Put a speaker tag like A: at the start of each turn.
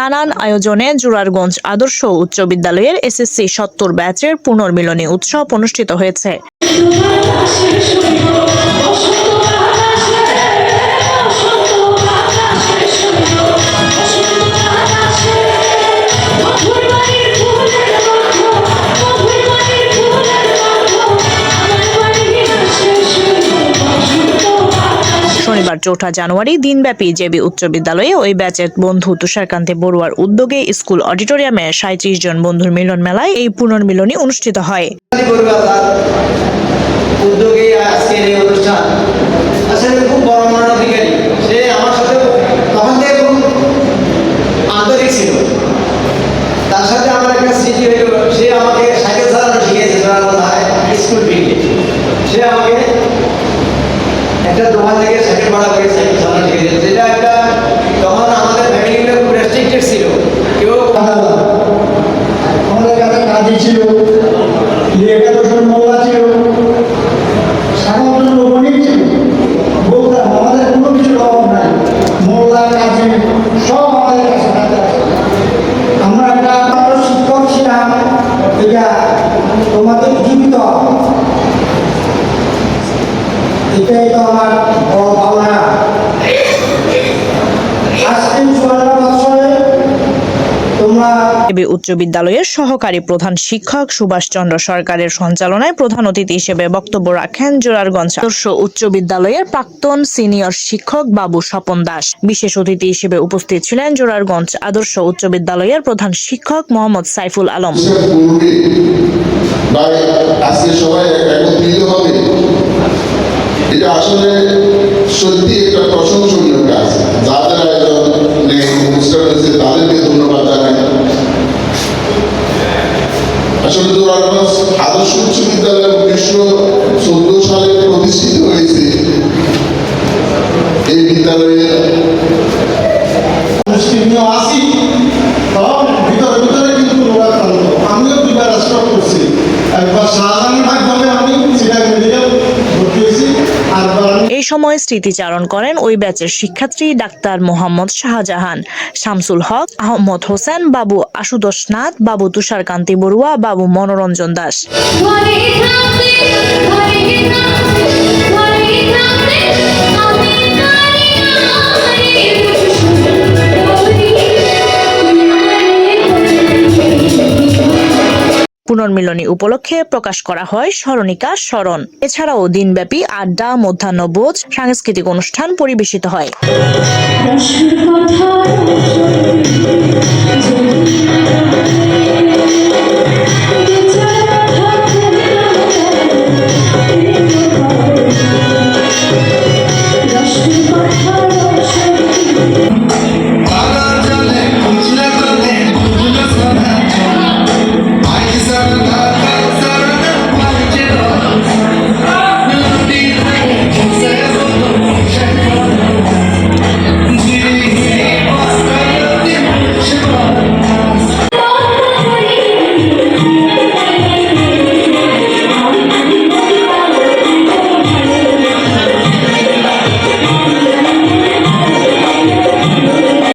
A: নানান আয়োজনে জুরারগঞ্জ আদর্শ উচ্চ বিদ্যালয়ের এসএসসি সত্তর ব্যাচের পুনর্মিলনী উৎসব অনুষ্ঠিত হয়েছে। শনিবার চৌঠা জানুয়ারি দিনব্যাপী জেবি উচ্চ বিদ্যালয়ে ওই ব্যাচের বন্ধু তুষারকান্তি বড়ুয়ার উদ্যোগে স্কুল অডিটোরিয়ামে সাঁত্রিশ জন বন্ধুর মিলন মেলায় এই পুনর্মিলনী অনুষ্ঠিত হয়।
B: তার সাথে আমার একটা স্মৃতি একটা দোকান থেকে সাইকেল ভাড়া করে সাইকেল থেকে শিখেছে
C: এটা একটা এটাই তো আমার
A: উচ্চ বিদ্যালয়ের সহকারী প্রধান শিক্ষক সুভাষচন্দ্র সরকারের সঞ্চালনায় প্রধান অতিথি হিসেবে বক্তব্য রাখেন জোরারগঞ্জ আদর্শ উচ্চ বিদ্যালয়ের প্রাক্তন সিনিয়র শিক্ষক বাবু স্বপন দাস। বিশেষ অতিথি হিসেবে উপস্থিত ছিলেন জোরারগঞ্জ আদর্শ উচ্চ বিদ্যালয়ের প্রধান শিক্ষক মোহাম্মদ সাইফুল আলম।
D: আজকে সবাই একত্রিত হবে এটা আসলে সত্যি একটা প্রশংসনীয় কাজ যাদের আয়োজনে অনুষ্ঠান তাদেরকে ধন্যবাদ জানাই। আসলে জোরারগঞ্জ আদর্শ উচ্চ বিদ্যালয় উনিশশো চোদ্দ সালে প্রতিষ্ঠিত হয়েছে। এই বিদ্যালয়ে
C: মুসলিমীয়
A: সময় স্মৃতিচারণ করেন ওই ব্যাচের শিক্ষার্থী ডাক্তার মোহাম্মদ শাহজাহান। শামসুল হক, আহমদ হোসেন, বাবু আশুতোষ নাথ, বাবু তুষারকান্তি বড়ুয়া, বাবু মনোরঞ্জন দাস। পুনর্মিলনী উপলক্ষে প্রকাশ করা হয় স্মরণিকা স্মরণ। এছাড়াও দিনব্যাপী আড্ডা, মধ্যাহ্নভোজ, সাংস্কৃতিক অনুষ্ঠান পরিবেশিত হয়।